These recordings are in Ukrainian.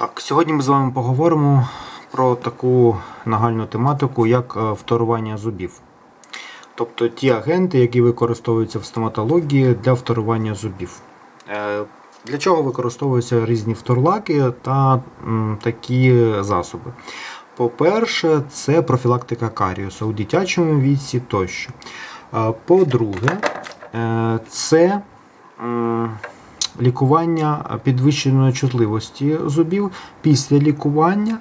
Так, сьогодні ми з вами поговоримо про таку нагальну тематику, як е, вторування зубів. Тобто ті агенти, які використовуються в стоматології для вторування зубів. Е, Для чого використовуються різні вторлаки та такі засоби? По-перше, це профілактика каріусу у дитячому віці тощо. Е, По-друге, це лікування підвищеної чутливості зубів після лікування.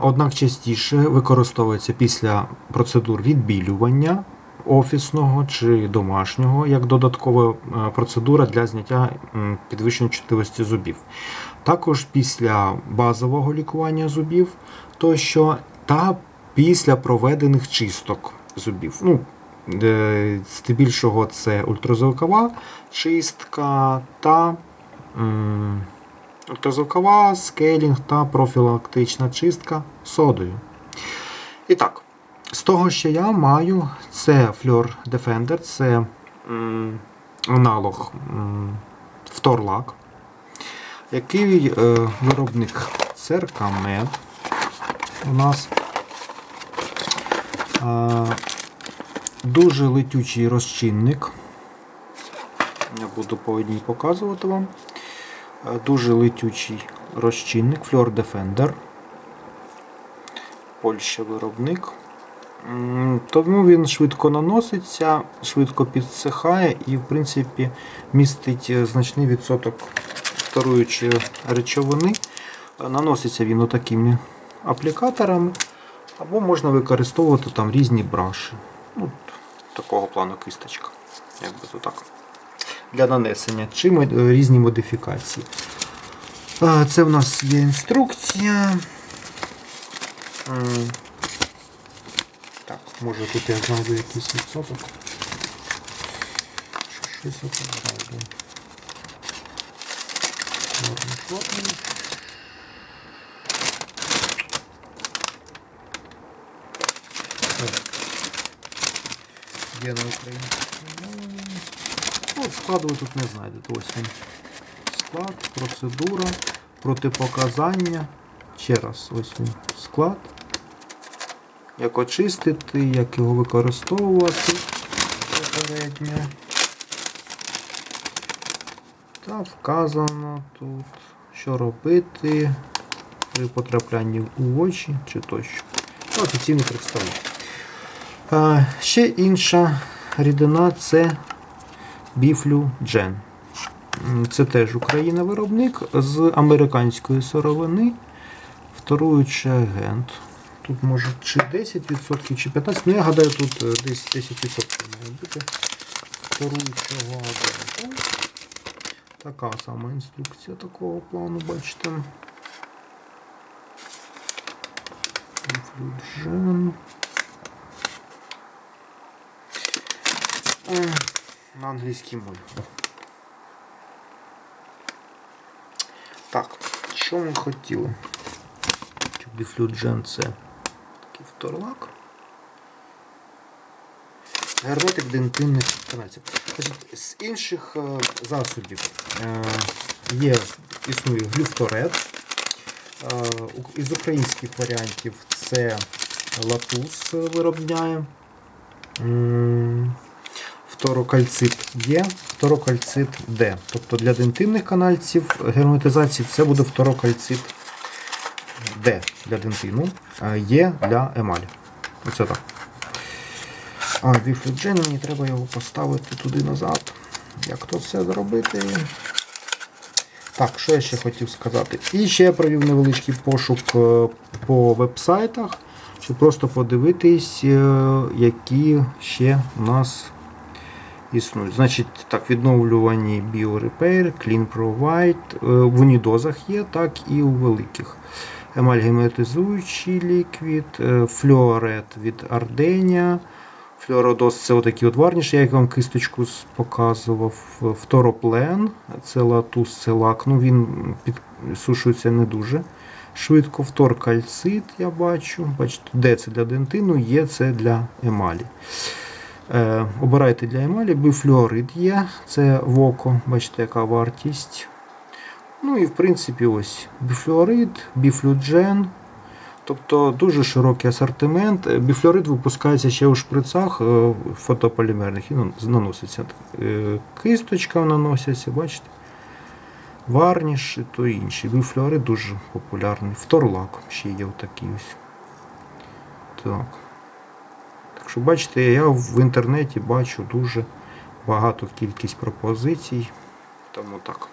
Однак частіше використовується після процедур відбілювання офісного чи домашнього як додаткова е, процедура для зняття підвищеної чутливості зубів. Також після базового лікування зубів тощо та після проведених чисток зубів. Ну, Е, Здебільшого це ультразвукова чистка та ультразвукова, скейлінг та профілактична чистка содою. І так, з того, що я маю, це Fleur Defender, це аналог Вторлак, який е, виробник Церкамед у нас. Е, Дуже летючий розчинник. Я буду по одній показувати вам. Е, Дуже летючий розчинник Fleur Defender. Польща виробник. Тому він швидко наноситься, швидко підсихає і, в принципі, містить е, значний відсоток вторуючої речовини. Е, Наноситься він отакими аплікаторами, або можна використовувати там різні браші. Ну, такого плану кисточка. Як би то так. Для нанесення чи е, різні модифікації. Це в нас є інструкція. Так, може тут я знайду якийсь відсоток. Що- Щось знайду. Чорний. Є на українській. Ну, складу ви тут не знайдете. Ось він. Склад, процедура, протипоказання. Ще раз, ось він склад. Як очистити, як його використовувати попередньо. Та вказано тут, що робити при потраплянні у очі чи тощо. Та Офіційний представник. Ще інша рідина це біфлюджен. М, Це теж Україна виробник з американської сировини. Вторуючий агент. Тут може чи 10%, чи 15%. Ну, я гадаю, тут е, десь 10% має бути вторуючого агенту. Така сама інструкція такого плану, бачите. Біфлюджен. На англійській мові. Так, що ми хотіли? Біфлюджен це такий вторлак. Герметик дентинних канадців. З інших е, засобів е, є, існує глюфторет. Е, із українських варіантів це латус виробляє. Фторокальцит є, фторокальцит Д. Тобто для дентинних канальців герметизації це буде фторокальцит Д для дентину, Є для емалі. Оце так. А біфлюджен мені треба його поставити туди назад. Як то все зробити? Так, що я ще хотів сказати? І ще я провів невеличкий пошук е, по вебсайтах, щоб просто подивитись, е, які ще у нас існують. Значить, так, відновлювані BioRepair, Clean Provide, е, в унідозах є, так і у великих. Емаль герметизуючий ліквід, е, флюорет від Арденя. Флюородос це отакі от варніші, я як вам кисточку показував. Фтороплен, це латус, це лак. Ну, він підсушується не дуже швидко. Фторкальцит, я бачу. Бачите, де це для дентину, є це для емалі. Е, обирайте для емалі, бифлюорид є, це в око, бачите, яка вартість. Ну і в принципі ось біфлюорид, біфлюджен. Тобто дуже широкий асортимент. Е, Біфлюорид випускається ще у шприцах е, фотополімерних і наноситься. Кисточка наноситься, бачите? Варніш і то інші. Біфлюорид дуже популярний. Вторлак ще є отакий ось. Так що бачите, я в інтернеті бачу дуже багато кількість пропозицій. Тому так.